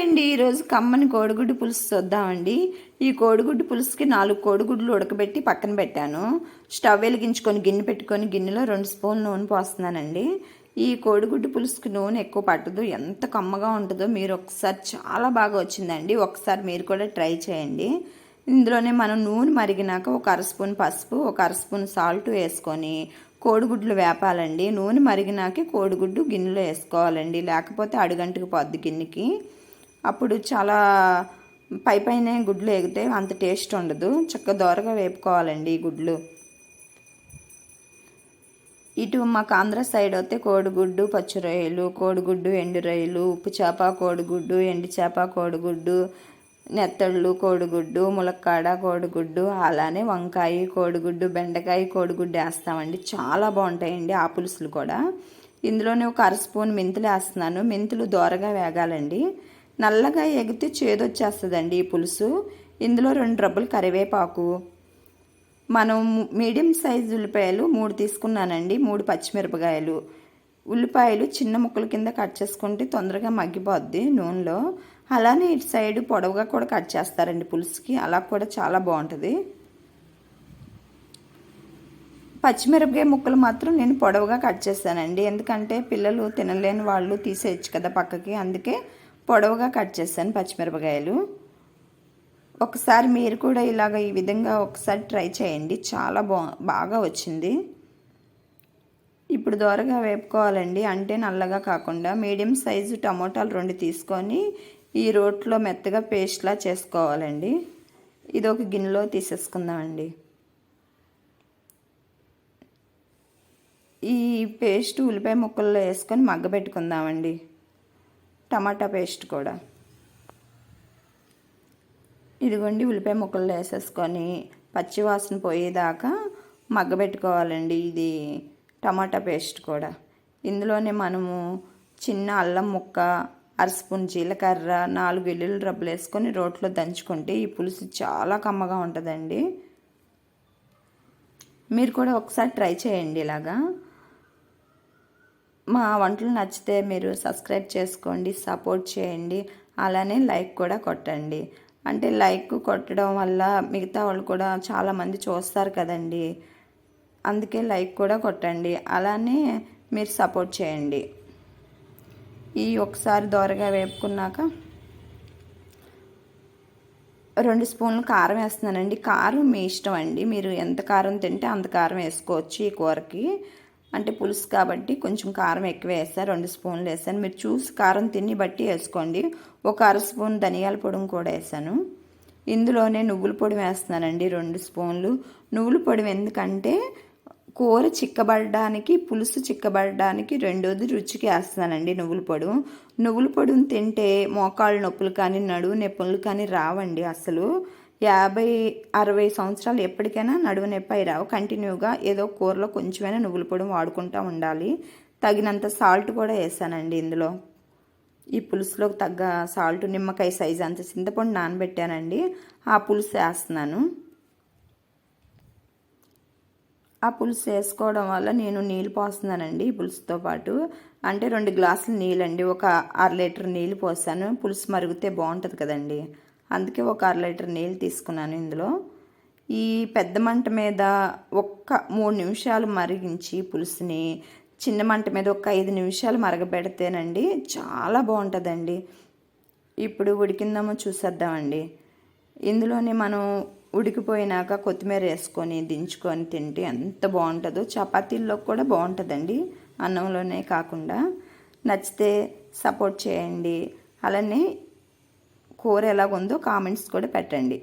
అండి ఈరోజు కమ్మని కోడిగుడ్డు పులుసు చూద్దామండి. ఈ కోడిగుడ్డు పులుసుకి నాలుగు కోడిగుడ్లు ఉడకబెట్టి పక్కన పెట్టాను. స్టవ్ వెలిగించుకొని గిన్నె పెట్టుకొని గిన్నెలో రెండు స్పూన్లు నూనె పోస్తున్నానండి. ఈ కోడిగుడ్డు పులుసుకి నూనె ఎక్కువ పట్టదు. ఎంత కమ్మగా ఉంటుందో మీరు ఒకసారి చాలా బాగా వచ్చిందండి. ఒకసారి మీరు కూడా ట్రై చేయండి. ఇందులోనే మనం నూనె మరిగినాక ఒక అర స్పూన్ పసుపు ఒక అర స్పూన్ సాల్ట్ వేసుకొని కోడిగుడ్లు వేపాలండి. నూనె మరిగినాకే కోడిగుడ్డు గిన్నెలో వేసుకోవాలండి. లేకపోతే అడుగంటకు పోద్ది గిన్నెకి. అప్పుడు చాలా పై పైనే గుడ్లు ఎగితే అంత టేస్ట్ ఉండదు. చక్కగా దోరగా వేపుకోవాలండి ఈ గుడ్లు. ఇటు మాకు ఆంధ్ర సైడ్ అయితే కోడిగుడ్డు పచ్చి రొయ్యలు కోడిగుడ్డు ఎండు రొయ్యలు ఉప్పు చేప కోడిగుడ్డు ఎండు చేప కోడిగుడ్డు నెత్తళ్ళు కోడిగుడ్డు ములక్కాడ కోడిగుడ్డు అలానే వంకాయ కోడిగుడ్డు బెండకాయ కోడిగుడ్డు వేస్తామండి. చాలా బాగుంటాయండి ఆ పులుసులు కూడా. ఇందులోనే ఒక అర స్పూన్ మెంతులు వేస్తున్నాను. మెంతులు దోరగా వేగాలండి. నల్లగా ఎగితే చేదొచ్చేస్తుందండి ఈ పులుసు. ఇందులో రెండు డబ్బులు కరివేపాకు. మనం మీడియం సైజు ఉల్లిపాయలు మూడు తీసుకున్నానండి మూడు పచ్చిమిరపకాయలు. ఉల్లిపాయలు చిన్న ముక్కల కింద కట్ చేసుకుంటే తొందరగా మగ్గిపోద్ది నూనెలో. అలానే ఇటు సైడ్ పొడవుగా కూడా కట్ చేస్తారండి పులుసుకి అలా కూడా చాలా బాగుంటుంది. పచ్చిమిరపకాయ ముక్కలు మాత్రం నేను పొడవుగా కట్ చేస్తానండి ఎందుకంటే పిల్లలు తినలేని వాళ్ళు తీసేయచ్చు కదా పక్కకి అందుకే పొడవుగా కట్ చేశాను పచ్చిమిరపకాయలు. ఒకసారి మీరు కూడా ఇలాగ ఈ విధంగా ఒకసారి ట్రై చేయండి. చాలా బా బాగా వచ్చింది. ఇప్పుడు దోరగా వేపుకోవాలండి. అంటే నల్లగా కాకుండా మీడియం సైజు టమోటాలు రెండు తీసుకొని ఈ రోట్లో మెత్తగా పేస్ట్లా చేసుకోవాలండి. ఇది ఒక గిన్నెలో తీసేసుకుందామండి. ఈ పేస్ట్ ఉల్లిపాయ ముక్కల్లో వేసుకొని మగ్గబెట్టుకుందామండి టమాటా పేస్ట్ కూడా. ఇదిగోండి ఉల్లిపాయ ముక్కలు వేసేసుకొని పచ్చివాసన పోయేదాకా మగ్గబెట్టుకోవాలండి ఇది టమాటా పేస్ట్ కూడా. ఇందులోనే మనము చిన్న అల్లం ముక్క అర స్పూన్ జీలకర్ర నాలుగు వెల్లుల్లి రబ్బలు వేసుకొని రోట్లో దంచుకుంటే ఈ పులుసు చాలా కమ్మగా ఉంటుందండి. మీరు కూడా ఒకసారి ట్రై చేయండి ఇలాగా. మా వంటలు నచ్చితే మీరు సబ్స్క్రైబ్ చేసుకోండి సపోర్ట్ చేయండి అలానే లైక్ కూడా కొట్టండి. అంటే లైక్ కొట్టడం వల్ల మిగతా వాళ్ళు కూడా చాలామంది చూస్తారు కదండి. అందుకే లైక్ కూడా కొట్టండి అలానే మీరు సపోర్ట్ చేయండి. ఈ ఒకసారి దోరగా వేపుకున్నాక రెండు స్పూన్లు కారం వేస్తున్నానండి. కారం మీ ఇష్టం అండి. మీరు ఎంత కారం తింటే అంత కారం వేసుకోవచ్చు ఈ కూరకి. అంటే పులుసు కాబట్టి కొంచెం కారం ఎక్కువ వేస్తాను రెండు స్పూన్లు వేసాను మీరు చూసి కారం తిని బట్టి వేసుకోండి. ఒక అర స్పూన్ ధనియాల పొడి కూడా వేసాను ఇందులోనే నువ్వుల పొడి వేస్తున్నానండి రెండు స్పూన్లు. నువ్వుల పొడి ఎందుకంటే కూర చిక్కబడడానికి పులుసు చిక్కబడడానికి రెండోది రుచికి వేస్తానండి నువ్వుల పొడి. నువ్వుల పొడిని తింటే మోకాళ్ళ నొప్పులు కానీ నడువు నొప్పులు కానీ రావండి అసలు. యాభై అరవై సంవత్సరాలు ఎప్పటికైనా నడువు నొప్పి రావు. కంటిన్యూగా ఏదో కూరలో కొంచెమైనా నువ్వుల పొడి వాడుకుంటూ ఉండాలి. తగినంత సాల్ట్ కూడా వేసానండి ఇందులో. ఈ పులుసులోకి తగ్గ సాల్ట్ నిమ్మకాయ సైజ్ అంత చింతపండు నానబెట్టానండి. ఆ పులుసు వేస్తున్నాను. ఆ పులుసు వేసుకోవడం వల్ల నేను నీళ్ళు పోస్తున్నానండి ఈ పులుసుతో పాటు. అంటే రెండు గ్లాసులు నీళ్ళండి. ఒక అర లీటర్ నీళ్ళు పోసాను. పులుసు మరిగితే బాగుంటుంది కదండి. అందుకే ఒక అర లీటర్ నీళ్ళు తీసుకున్నాను ఇందులో. ఈ పెద్ద మంట మీద ఒక్క మూడు నిమిషాలు మరిగించి పులుసుని చిన్న మంట మీద ఒక ఐదు నిమిషాలు మరగబెడితేనండి చాలా బాగుంటుందండి. ఇప్పుడు ఉడికిందామో చూసేద్దామండి. ఇందులోనే మనం ఉడికిపోయినాక కొత్తిమీర వేసుకొని దించుకొని తింటే ఎంత బాగుంటుందో. చపాతీల్లో కూడా బాగుంటుందండి అన్నంలోనే కాకుండా. నచ్చితే సపోర్ట్ చేయండి. అలానే కూర ఎలాగుందో కామెంట్స్ కూడా పెట్టండి.